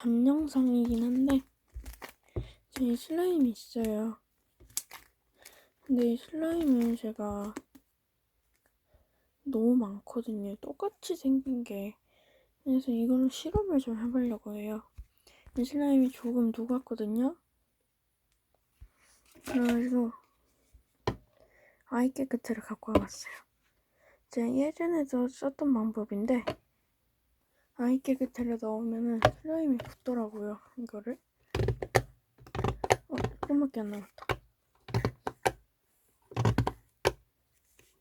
전 영상이긴 한데 제 슬라임이 있어요. 근데 이 슬라임을 제가 너무 많거든요. 똑같이 생긴 게. 그래서 이걸로 실험을 좀 해보려고 해요. 이 슬라임이 조금 녹았거든요. 그래가지고 아이 깨끗이를 갖고 와봤어요. 제가 예전에도 썼던 방법인데 아이 깨끗이를 넣으면은 슬라임이 붙더라고요. 이거를. 어, 조금밖에 안 남았다.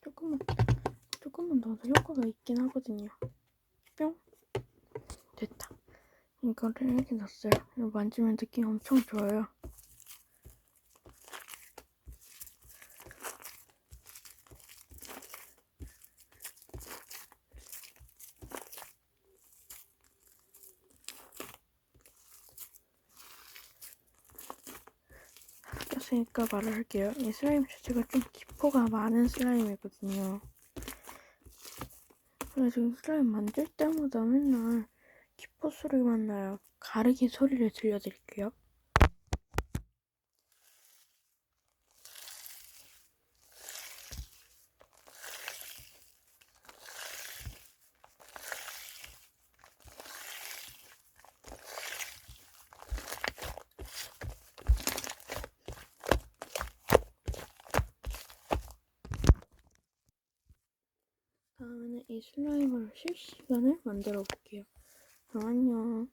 조금만, 조금만 넣어도 효과가 있긴 하거든요. 뿅. 됐다. 이거를 이렇게 넣었어요. 이거 만지면 느낌 엄청 좋아요. 꼈으니까 말을 할게요. 이 슬라임 자체가 좀 기포가 많은 슬라임이거든요. 그래서 슬라임 만질 때마다 맨날 기포 소리만 나요. 가르기 소리를 들려드릴게요. 다음에는 이 슬라임으로 실시간을 만들어 볼게요. 그럼 안녕.